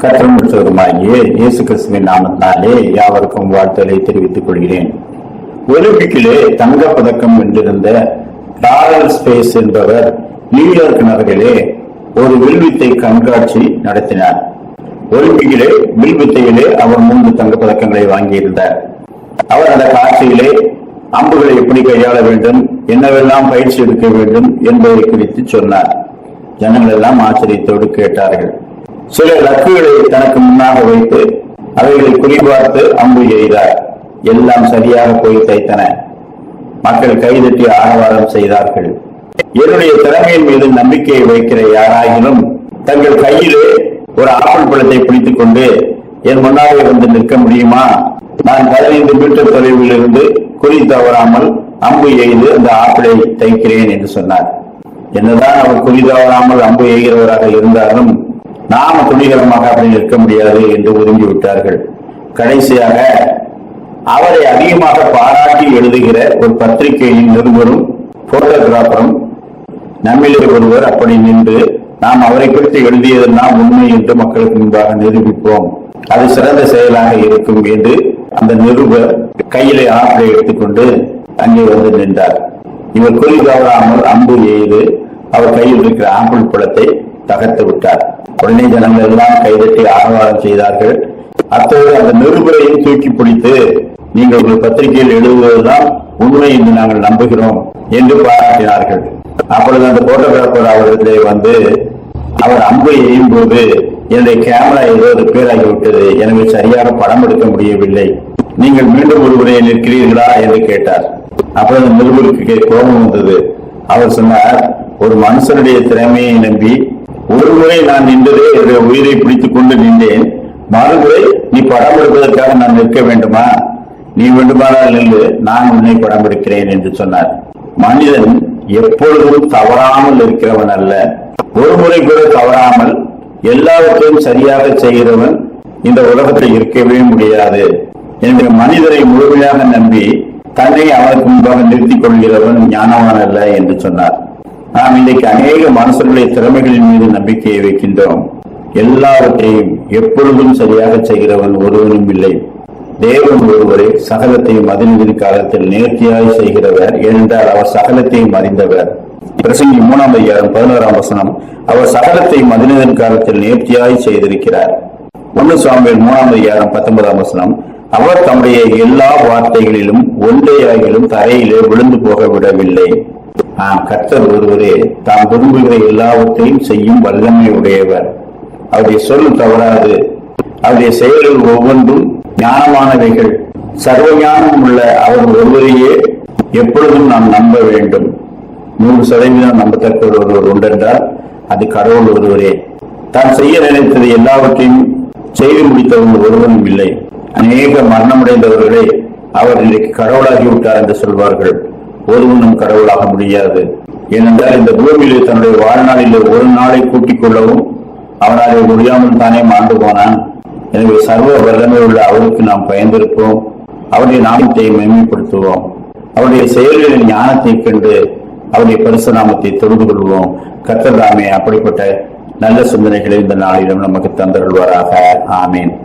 கற்றமுற்றவருமாகிய இயேசு கிறிஸ்துவின் நாமத்தினாலே யாவருக்கும் வாழ்த்துக்களை தெரிவித்துக் கொள்கிறேன். ஒலிம்பிக்கிலே தங்க பதக்கம் வென்றிருந்த லாரல் ஸ்பேஸ் என்பவர் நியூயார்க் நகரிலே ஒரு வில்வித்தை கண்காட்சி நடத்தினார். ஒலிம்பிக்கிலே வில்வித்தையிலே அவர் மூன்று தங்க பதக்கங்களை வாங்கியிருந்தார். அவர் அந்த காட்சியிலே அம்புகளை எப்படி கையாள வேண்டும் என்னவெல்லாம் பயிற்சி எடுக்க வேண்டும் என்பதை குறித்து சொன்னார். ஜனங்கள் எல்லாம் ஆச்சரியத்தோடு கேட்டார்கள். சில லக்குகளை தனக்கு முன்னாக வைத்து அவைகளை குறிபார்த்து அம்பு எய்தார். எல்லாம் சரியாக போய் தைத்தன. மக்கள் கைதட்டி ஆரவாரம் செய்தார்கள். என்னுடைய திறமையின் மீது நம்பிக்கையை வைக்கிற யாராயினும் தங்கள் கையிலே ஒரு ஆப்பிள் பழத்தை பிடித்துக் கொண்டு என் முன்னாலே வந்து நிற்க முடியுமா? நான் பதினைந்து மீட்டர் தொலைவில் இருந்து குறி தவறாமல் அம்பு எய்து அந்த ஆப்பிளை தைக்கிறேன் என்று சொன்னார். என்னதான் அவர் குறி தவறாமல் அம்பு எய்கிறவராக இருந்தாலும் நாம துணிகரமாக அப்படி நிற்க முடியாது என்று ஒதுங்கி விட்டார்கள் கடைசியாக அவரை அதிகமாக பாராட்டி எழுதுகிற ஒரு பத்திரிகையின் நிருபரும் போட்டோகிராஃபரும் நம்மிலே ஒருவர் அப்படி நின்று நாம் அவரை குறித்து எழுதியதெல்லாம் உண்மை என்று மக்களுக்கு முன்பாக நிரூபிப்போம். அது சிறந்த செயலாக இருக்கும் என்று அந்த நிருபர் கையிலே ஆப்பிளை எடுத்துக்கொண்டு அங்கே வந்து நின்றார். இவர் குறி தவறாமல் அம்பு எய்து அவர் கையில் இருக்கிற ஆப்பிள் பழத்தை தகர்த்து விட்டார். உடனே ஜனங்கள் எல்லாம் கைதட்டி ஆரவாரம் செய்தார்கள். அத்தோடு அந்த நிருபரையும் தூக்கி பிடித்து நீங்கள் உங்கள் பத்திரிகையில் எழுதுவதுதான் உண்மை என்று நாங்கள் நம்புகிறோம் என்று பாராட்டினார்கள். அப்பொழுது அந்த போட்டோகிராஃபர் அவர்களிடத்திலே வந்து அவர் அம்பு எய்யும் போது என்னுடைய கேமரா ஏதோ ரிப்பேர் ஆகிவிட்டது. எனவே சரியாக படம் எடுக்க முடியவில்லை. நீங்கள் மீண்டும் ஒரு ஒருவரை நிற்கிறீர்களா என்று கேட்டார். அப்பொழுது நிருபருக்கு கோபம் வந்தது. அவர் சொன்னார் ஒரு மனுஷனுடைய திறமையை நம்பி ஒரு முறை நான் நின்றதே என்னுடைய உயிரை பிடித்துக் கொண்டு நின்றேன். மறுமுறை நீ படம் எடுப்பதற்காக நான் நிற்க வேண்டுமா? நீ வேண்டுமானால் நின்று நான் உன்னை படம் எடுக்கிறேன் என்று சொன்னார். மனிதன் எப்பொழுதும் தவறாமல் இருக்கிறவன் அல்ல. ஒரு முறை கூட தவறாமல் எல்லாவற்றையும் சரியாக செய்கிறவன் இந்த உலகத்தில் இருக்கவே முடியாது. எனவே மனிதரை முழுமையாக நம்பி தன்னை அவனுக்கு முன்பாக நிறுத்திக் கொள்கிறவன் ஞானவான் அல்ல என்று சொன்னார். நாம் இன்றைக்கு அநேக மனுஷர்களுடைய திறமைகளின் மீது நம்பிக்கையை வைக்கின்றோம். எல்லாவற்றையும் எப்பொழுதும் சரியாக செய்கிறவன் ஒருவனும் இல்லை. தேவன் ஒருவரே சகலத்தையும் மதினதின் காலத்தில் நேர்த்தியாய் செய்கிறவர் ஏனென்றால் அவர் சகலத்தையும் அறிந்தவர் பிரசங்கி மூணாம் ஐயாயிரம் பதினோராம் வசனம் அவர் சகலத்தையும் மதினதன் காலத்தில் நேர்த்தியாய் செய்திருக்கிறார். ஒன்னு சுவாமிகள் மூணாம் ஐயாயிரம் பத்தொன்பதாம் வசனம் அவர் தம்முடைய எல்லா வார்த்தைகளிலும் ஒன்றையாகிலும் தரையிலே விழுந்து போக விடவில்லை ஆம் கர்த்தர் ஒருவரே தாம் விரும்புகிற எல்லாவற்றையும் செய்யும் வல்லமை உடையவர். அவருடைய சொல் தவறாது. அவருடைய செயல்கள் ஒவ்வொன்றும் ஞானமானவைகள். சர்வ ஞானம் உள்ள அவர் ஒருவரையே எப்பொழுதும் நாம் நம்ப வேண்டும். நூறு சதவீதம் நம்பத்தக்க ஒருவர் உண்டென்றால் அது கடவுள் ஒருவரே. தான் செய்ய நினைத்தது எல்லாவற்றையும் செய்து முடித்தவன் ஒருவனும் இல்லை. அநேக மரணமடைந்தவர்களே அவர் இன்றைக்கு கடவுளாகி விட்டார் என்று சொல்வார்கள். ஒருவனும் கடவுளாக முடியாது. ஏனென்றால் இந்த பூமியிலே தன்னுடைய வாழ்நாளில் ஒரு நாளை கூட்டிக் கொள்ளவும் அவனாலே முடியாமல் தானே மாண்டு போனான். எனவே சர்வ வல்லமை உள்ள அவருக்கு நாம் பயந்திருப்போம். அவருடைய நாமத்தை மேம்படுத்துவோம் அவருடைய செயல்களின் ஞானத்தை கண்டு அவருடைய பரிசுநாமத்தை தொழுது கொள்வோம். கர்த்தர் அப்படிப்பட்ட நல்ல சிந்தனைகளை இந்த நாளிலும் நமக்கு தந்தருள்வாராக. ஆமேன்.